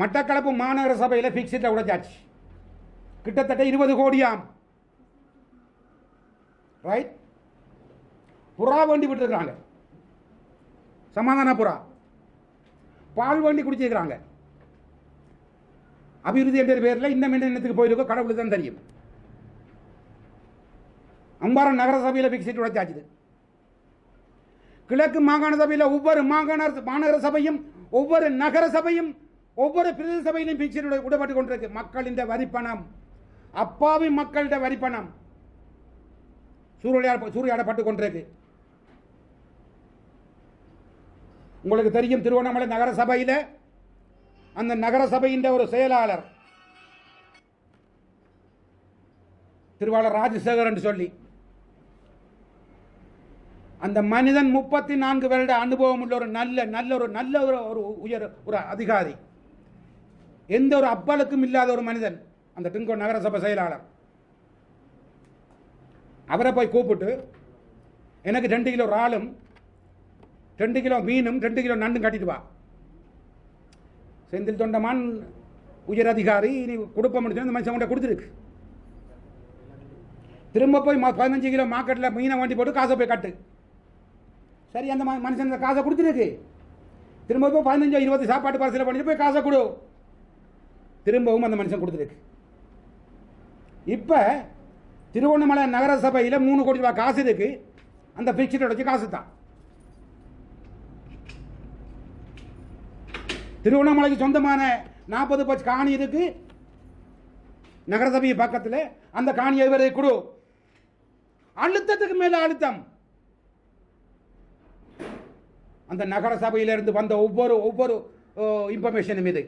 மட்டக்களப்பு மாநகர சபையில் ஃபிக்ஸிட்ட உடைச்சாச்சு. கிட்டத்தட்ட இருபது கோடியாம். ரைட் புறா வண்டி விட்டுருக்காங்க சமாதான புறா. பால் வண்டி குடிச்சிருக்கிறாங்க. அபிவிருத்தி என்ற பேரில் இந்த மின்னத்துக்கு போயிருக்கோ கடவுளுக்கு தான் தெரியும். அம்பாரம் நகர சபையில் ஃபிக்ஸிட் உடைச்சாச்சுது கிழக்கு மாகாண சபையில் ஒவ்வொரு மாகாண மாநகர சபையும் ஒவ்வொரு நகர சபையும் ஒவ்வொரு பிரதேச சபையிலும் பிக்சர் விடப்பட்டு கொண்டிருக்கு. மக்களின் வரிப்பணம் அப்பாவி மக்களிட வரிப்பணம் சூறையாட சூறையாடப்பட்டு கொண்டிருக்கு. உங்களுக்கு தெரியும் திருவண்ணாமலை நகர சபையில் அந்த நகர சபையின் ஒரு செயலாளர் திருவாளர் ராஜசேகர் என்று சொல்லி அந்த மனிதன் முப்பத்தி நான்கு வருட அனுபவம் உள்ள ஒரு நல்ல நல்ல ஒரு நல்ல ஒரு ஒரு உயர் ஒரு அதிகாரி. எந்த ஒரு அப்பலுக்கும் இல்லாத ஒரு மனிதன் அந்த டிங்கோ நகரசபை செயலாளர். அவரை போய் கூப்பிட்டு எனக்கு ரெண்டு கிலோ இறாலும் ரெண்டு கிலோ மீனும் ரெண்டு கிலோ நண்டும் கட்டிட்டு வா. செந்தில் தொண்டமான் உயர் அதிகாரி நீ கொடுப்ப முடிஞ்சு இந்த மனுஷன் கொடுத்துருக்கு. திரும்ப போய் பதினஞ்சு கிலோ மார்க்கெட்டில் மீனை வண்டி போட்டு காசை போய் கட்டு. சரி அந்த ம- மனுஷன் காசை கொடுத்துருக்கு. திரும்ப போய் பதினஞ்சோ இருபது சாப்பாட்டு பரிசில் பண்ணிட்டு போய் காசை கொடு. திரும்பவும் அந்த மனுஷன் கொடுத்துருக்கு இப்போ திருவண்ணாமலை நகர சபையில் மூணு கோடி ரூபாய் காசு இருக்கு. அந்த பிக்சர் உடைச்சு காசு தான். திருவண்ணாமலைக்கு சொந்தமான நாற்பது பட்ச காணி இருக்கு. நகரசபை பக்கத்தில். அந்த காணி இவரை கொடு. அழுத்தத்துக்கு மேல அழுத்தம். அந்த நகர சபையிலிருந்து வந்த ஒவ்வொரு ஒவ்வொரு இன்ஃபர்மேஷனும் இது.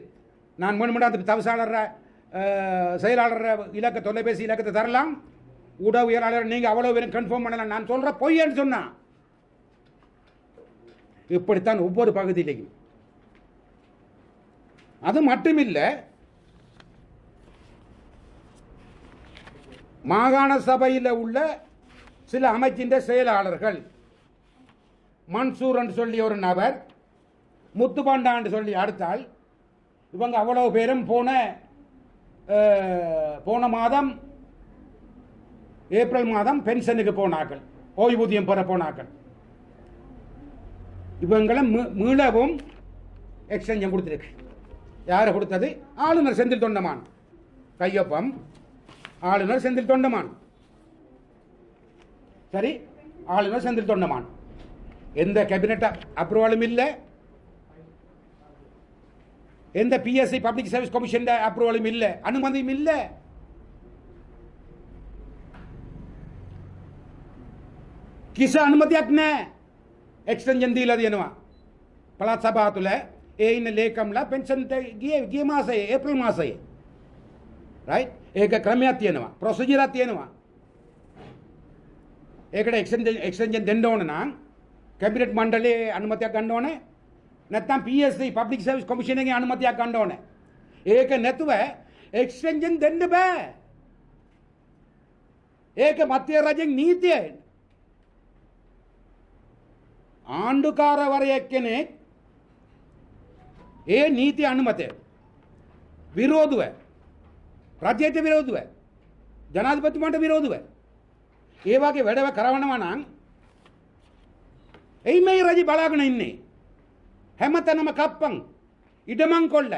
நான் முன்முடி அந்த தவிசாளர் செயலாளர் இலக்க தொலைபேசி இலக்கத்தை தரலாம். உடவியலாளர் நீங்கள் அவ்வளோ பேரும் கன்ஃபார்ம் பண்ணலாம். நான் சொல்கிற பொய்யன்னு சொன்னான் இப்படித்தான் ஒவ்வொரு பகுதியிலையும். அது மட்டுமில்லை மாகாண சபையில் உள்ள சில அமைச்சின் செயலாளர்கள் மன்சூர் என்று சொல்லி ஒரு நபர் முத்துபாண்டான்னு சொல்லி அடுத்தால் இவங்க அவ்வளவு பேரும் போன போன மாதம் ஏப்ரல் மாதம் பென்ஷனுக்கு போனார்கள் ஓய்வூதியம் பெற போனார்கள். இவங்களை மீளவும் எக்ஸ்டென்ஷன் கொடுத்துருக்கு. யார் கொடுத்தது? ஆளுநர் செந்தில் தொண்டமான். கையொப்பம். ஆளுநர் செந்தில் தொண்டமான். சரி ஆளுநர் செந்தில் தொண்டமான். எந்த கேபினட் அப்ரூவலும் இல்லை. எந்த பிஎஸ்சி பப்ளிக் சர்வீஸ் கமிஷன் அப்ரூவலும் இல்லை அனுமதியும் இல்லை කිස අනුමතියක් නෑ එක්ස්ටන්ජන් දීලා දෙනවා පළත් සභා තුළ ඒ ඉන්න ලේකම්ලා පෙන්ෂන්ට ගිය ගිය මාසයේ ඒප්‍රිල් මාසයේ රයිට් ඒක ක්‍රමයක් තියෙනවා ප්‍රොසිජරක් තියෙනවා ඒකට එක්ස්ටන්ජන් එක්ස්ටන්ජන් දෙන්න ඕන නම් කැබිනට් මණ්ඩලයේ අනුමතියක් ගන්න ඕනේ නැත්නම් PSC පබ්ලික් සර්විස් කොමිෂන් එකේ අනුමතියක් ගන්න ඕනේ. ඒක නැතුව එක්ස්ටෙන්ෂන් දෙන්න බෑ. ඒක මධ්‍ය රජෙන් නීතිය ආණ්ඩුකාරවරයෙක් කෙනෙක් ඒ නීති අනුමතය. විරෝධුව. රජයට විරෝධුව. ජනාධිපතිමට විරෝධුව. ඒ වගේ වැඩව කරවනවා නම් එයි මේ රජ බලාගෙන ඉන්නේ. හැම තැනම කප්පන්. ඉඩමං කොල්ල